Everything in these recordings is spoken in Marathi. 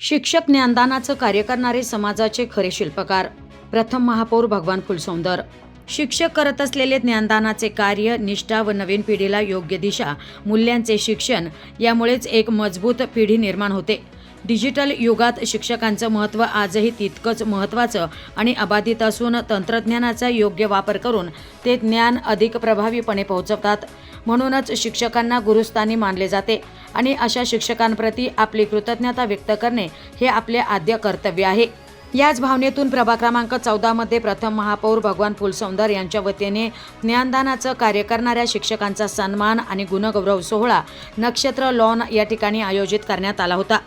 शिक्षक ज्ञानदानाचं कार्य करणारे समाजाचे खरे शिल्पकार. प्रथम महापौर भगवान फुलसौंदर. शिक्षक करत असलेले ज्ञानदानाचे कार्य निष्ठा व नवीन पिढीला योग्य दिशा मूल्यांचे शिक्षण यामुळेच एक मजबूत पिढी निर्माण होते. डिजिटल युगात शिक्षकांचं महत्त्व आजही तितकंच महत्त्वाचं आणि अबाधित असून तंत्रज्ञानाचा योग्य वापर करून ते ज्ञान अधिक प्रभावीपणे पोहोचवतात. म्हणूनच शिक्षकांना गुरुस्थानी मानले जाते आणि अशा शिक्षकांप्रती आपली कृतज्ञता व्यक्त करणे हे आपले आद्य कर्तव्य आहे. याच भावनेतून प्रभाग क्रमांक चौदामध्ये प्रथम महापौर भगवान फुलसौंदर यांच्या वतीने ज्ञानदानाचं कार्य करणाऱ्या शिक्षकांचा सन्मान आणि गुणगौरव सोहळा नक्षत्र लॉन या ठिकाणी आयोजित करण्यात आला होता.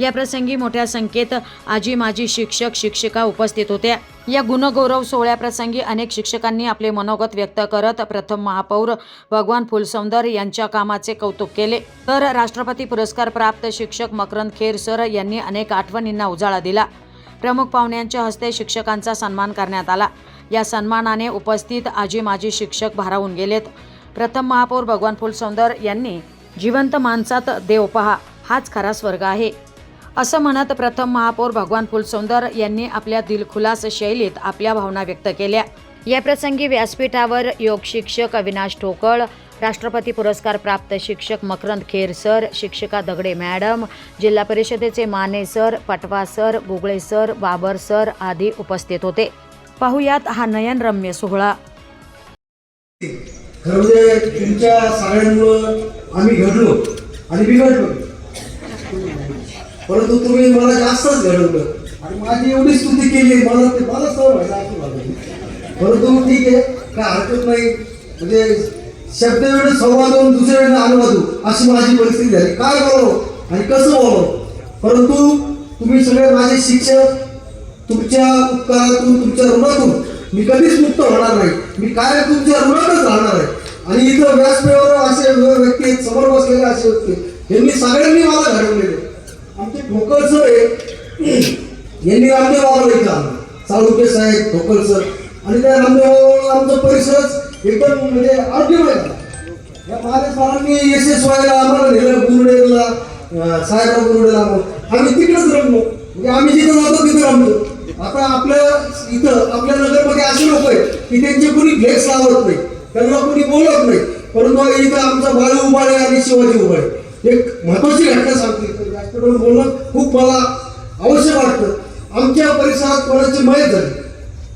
या प्रसंगी मोठ्या संख्येत आजी माजी शिक्षक शिक्षिका उपस्थित होत्या या गुणगौरव सोहळ्याप्रसंगी अनेक शिक्षकांनी आपले मनोगत व्यक्त करत प्रथम महापौर भगवान फुलसौंदर यांच्या कामाचे कौतुक केले. तर राष्ट्रपती पुरस्कार प्राप्त शिक्षक मकरंद खेर सर यांनी अनेक आठवणींना उजाळा दिला. प्रमुख पाहुण्यांच्या हस्ते शिक्षकांचा सन्मान करण्यात आला. या सन्मानाने उपस्थित आजी माजी शिक्षक भारावून गेलेत. प्रथम महापौर भगवान फुलसौंदर यांनी जिवंत माणसात देव पहा हाच खरा स्वर्ग आहे. असं म्हणत प्रथम महापौर भगवान फुलसौंदर यांनी आपल्या दिलखुलास शैलीत आपल्या भावना व्यक्त केल्या. या प्रसंगी व्यासपीठावर योग शिक्षक अविनाश ठोकळ राष्ट्रपती पुरस्कार प्राप्त शिक्षक मकरंद खेर सर शिक्षिका दगडे मॅडम जिल्हा परिषदेचे Mane sir Patwa sir Gugale sir Babar sir आदी उपस्थित होते. पाहुयात हा नयनरम्य सोहळा. म्हणजे तुमच्या सगळ्यांमुळं आम्ही घडलो आणि बिघडलो. परंतु तुम्ही मला जास्तच घडवलं. आणि माझी एवढी स्तुती केली मला ते मला सवय व्हायला असं झालं परंतु ठीक आहे काय हरकत नाही. म्हणजे शब्द वेळ संवाद होऊन दुसऱ्या वेळेला अनुवादू अशी माझी परिस्थिती झाली. काय बोलावं? आणि कसं बोलावं? परंतु तुम्ही सगळे माझे शिक्षक तुमच्या उपकारातून तुमच्या ऋणातून मी कधीच मुक्त होणार नाही. मी काय तुमच्या ऋणातच राहणार आहे. आणि इथं व्यासपीठावर असे व्यक्ती समोर बसलेले असे व्यक्ती यांनी सगळ्यांनी मला घडवलेले आमचे ठोकर सर आहे. यांनी रामदेव बाबाला चालुके साहेब ठोकर सर. आणि त्या रामदेव आमचा परिसरच एकदम म्हणजे आरोग्य झाला. या महाराज सरांनी एस एस व्हायला आम्हाला नेलं गुरुडेला साहेबराव गुरुडेला आम्ही तिकडेच रमलो. म्हणजे आम्ही जिथं जातो तिथे रमलो. आता आपल्या इथं आपल्या नगरमध्ये असे लोक आहेत की त्यांचे कुणी फ्लेक्स लावत नाही. त्यांना कुणी बोलत नाही. परंतु इथं आमचा बाळू आहे आणि शिवाजी आहे. एक महत्वाची घटना सांगते तर जास्त करून बोलणं खूप मला आवश्यक वाटतं. आमच्या परिसरात कोणाची मयत झाली?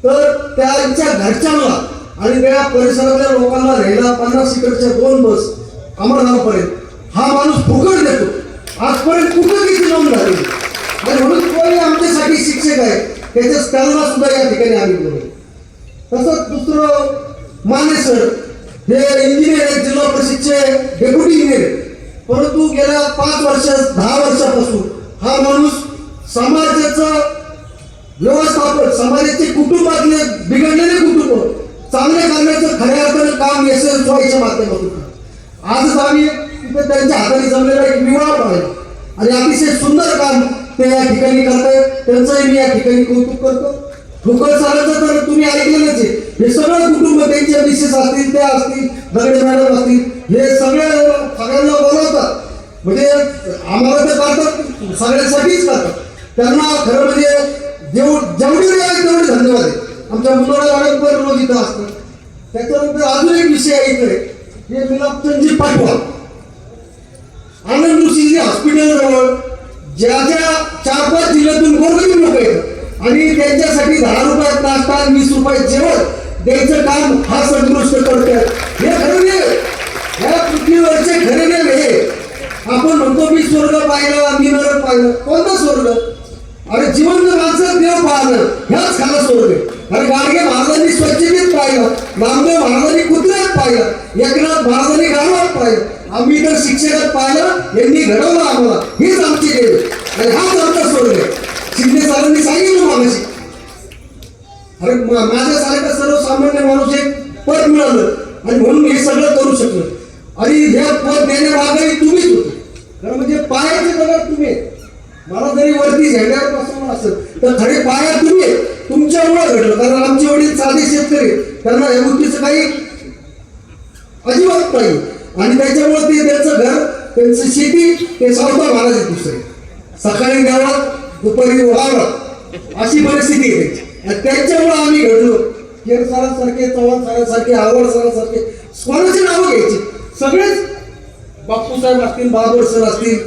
तर त्यांच्या घरच्यांना आणि त्या परिसरातल्या लोकांना राहिला पन्नास सीटरच्या दोन बस अमरनाथपर्यंत. हा माणूस फुकट देतो. आजपर्यंत कुठं किती नोंद झाली? आणि म्हणून कोणी आमच्यासाठी शिक्षक आहे त्याच्या त्यांना सुद्धा या ठिकाणी आम्ही बोलू तसंच दुसरं माने सर हे इंजिनियर आहेत जिल्हा परिषदचे डेप्युटी इंजिनियर परंतु गेल्या पाच वर्ष दहा वर्षापासून हा माणूस समाजाचं व्यवस्थापन समाजाचे कुटुंबातले बिघडलेले कुटुंब चांगले करण्याचं खऱ्या अर्थानं काम एस एस व्हायच्या माध्यमातून आजच आम्ही तिथे त्यांच्या हाताने जमलेला एक विवाह पाहिला. आणि अतिशय सुंदर काम ते या ठिकाणी करतायत. त्यांचंही मी या ठिकाणी कौतुक करतो. ठोकर चालायचं तर तुम्ही ऐकलेलंच आहे. हे सगळं कुटुंब त्यांच्या मिसेस असतील त्या असतील दगडे मॅडम असतील हे सगळ्या म्हणजे आम्हाला ते करतात सगळ्यांसाठीच करतात त्यांना खरं म्हणजे जेव जेवढी वेळ आहे तेवढे धन्यवाद आहे. आमच्या मुलाला मॅडम रोज इथं असतात त्याच्यानंतर अजून एक विषय आहे इकडे. हे मिलापचंदजी पाठवा. आनंद ऋषीजी हॉस्पिटल जवळ ज्या ज्या चार पाच जिल्ह्यातून गोरगरीब लोक आहेत आणि त्यांच्यासाठी दहा रुपयात नाश्ता वीस रुपयात जेवण द्यायचं काम हा संतुष्ट करतात हे खरं नाही या पृथ्वीवरचे खरे नाही हे आपण म्हणतो मी स्वर्ग पाहिलं मी नरक पाहिलं कोणतं स्वर्ग अरे जिवंत माणसं देव पाहणं ह्याच खरं स्वर्ग अरे गाडगे महाराजांनी स्वच्छतेत पाहिलं नामदेव महाराजांनी कुत्र्यात पाहिलं एकनाथ महाराजांनी गावात पाहिलं. आम्ही तर शिक्षकात पाहिलं यांनी घडवलं आम्हाला. हीच आमची देव. आणि हाच आमचा स्वर्ग शिंदे सरांनी सांगितलं मागाशी. अरे मा- माझ्यासारखा सर्वसामान्य माणूस एक पद मिळालं. आणि म्हणून हे सगळं करू शकलो आणि हे पद देण्यामागही तुम्हीच होते कारण म्हणजे पायाचे दगड तुम्ही आहेत. मला जरी वरती झेंड्यावर बसवलं असेल तर खरे पाया तुम्ही तुमच्यामुळे घडलं. कारण आमचे वडील साधे शेतकरी त्यांना या गोष्टीचं काही अजिबात नाही. आणि त्याच्यामुळे ते त्यांचं घर त्यांचं शेती ते सावता महाराज आहेत दुसरे. सकाळी गावात दुपारी ओळावं अशी परिस्थिती आहे. त्यांच्यामुळे आम्ही घडलो. केर सरांसारखे चव्हाण सरांसारखे आवड सरांसारखे कोणाची नावं घ्यायची. सगळेच बापू साहेब असतील बहादूर सर असतील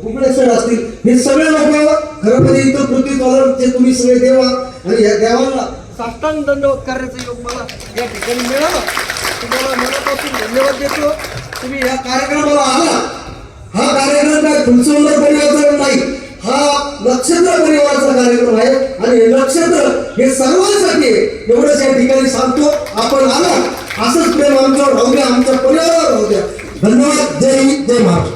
कुकडे सर असतील हे सगळे लोक खरं म्हणजे इथं पृथ्वी ते तुम्ही सगळे देवा आणि या देवाला साष्टांग दंडवत करण्याचं योग मला या ठिकाणी मिळाला. तुम्हाला मनापासून धन्यवाद देतो. तुम्ही या कार्यक्रमाला आला. हा कार्यक्रम काय तुमचं परिवाराचा नाही. हा नक्षत्र परिवाराचा कार्यक्रम आहे. आणि हे नक्षत्र हे सर्वांसाठी एवढंच या ठिकाणी सांगतो. आपण आला. असंच प्रेम आमच्यावर राहू द्या. आमच्या परिवारावर राहू द्या. धन्यवाद. जय हिंद. जय महाराष्ट्र.